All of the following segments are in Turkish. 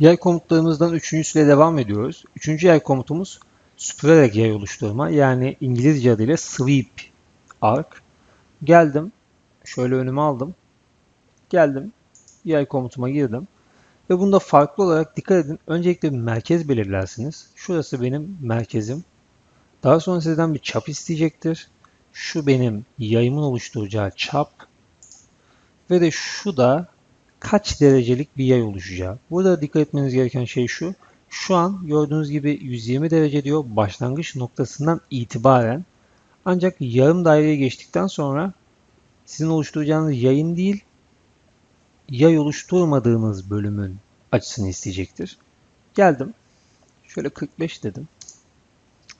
Yay komutlarımızdan üçüncüsüyle devam ediyoruz. Üçüncü yay komutumuz süpürerek yay oluşturma. Yani İngilizce adıyla sweep arc. Geldim. Şöyle önüme aldım. Geldim. Yay komutuma girdim. Ve bunda farklı olarak dikkat edin. Öncelikle bir merkez belirlersiniz. Şurası benim merkezim. Daha sonra sizden bir çap isteyecektir. Şu benim yayımın oluşturacağı çap. Ve de şu da kaç derecelik bir yay oluşacağı. Burada dikkat etmeniz gereken şey şu. Şu an gördüğünüz gibi 120 derece diyor başlangıç noktasından itibaren. Ancak yarım daireye geçtikten sonra sizin oluşturacağınız yayın değil, yay oluşturmadığınız bölümün açısını isteyecektir. Geldim. Şöyle 45 dedim.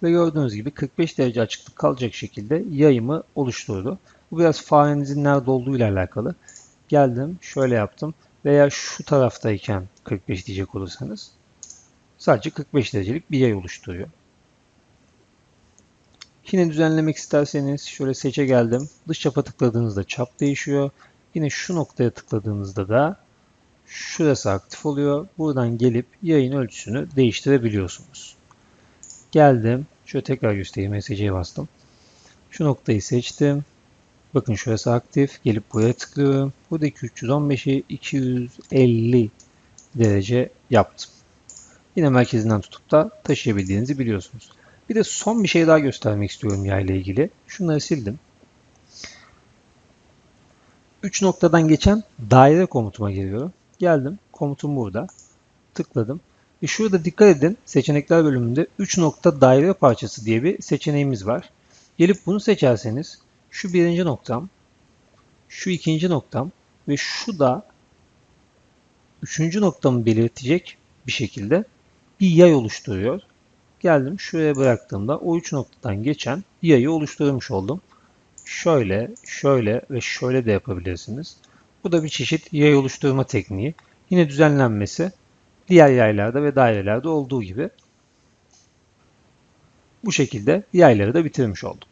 Ve gördüğünüz gibi 45 derece açıklık kalacak şekilde yayımı oluşturdu. Bu biraz farenizin nerede olduğu ile alakalı. Geldim, şöyle yaptım. Veya şu taraftayken 45 diyecek olursanız sadece 45 derecelik bir yay oluşturuyor. Yine düzenlemek isterseniz şöyle seçe geldim. Dış çapa tıkladığınızda çap değişiyor. Yine şu noktaya tıkladığınızda da şurası aktif oluyor. Buradan gelip yayın ölçüsünü değiştirebiliyorsunuz. Geldim. Şöyle tekrar göstereyim. SC'ye bastım. Şu noktayı seçtim. Bakın şurası aktif. Gelip buraya tıklıyorum. Buradaki 315'i 250 derece yaptım. Yine merkezinden tutup da taşıyabildiğinizi biliyorsunuz. Bir de son bir şey daha göstermek istiyorum yay ile ilgili. Şunları sildim. 3 noktadan geçen daire komutuma giriyorum. Geldim. Komutum burada. Tıkladım. Ve şurada dikkat edin. Seçenekler bölümünde 3 nokta daire parçası diye bir seçeneğimiz var. Gelip bunu seçerseniz şu birinci noktam, şu ikinci noktam ve şu da üçüncü noktamı belirtecek bir şekilde bir yay oluşturuyor. Geldim şuraya bıraktığımda o üç noktadan geçen bir yayı oluşturmuş oldum. Şöyle, şöyle ve şöyle de yapabilirsiniz. Bu da bir çeşit yay oluşturma tekniği. Yine düzenlenmesi diğer yaylarda ve dairelerde olduğu gibi bu şekilde yayları da bitirmiş olduk.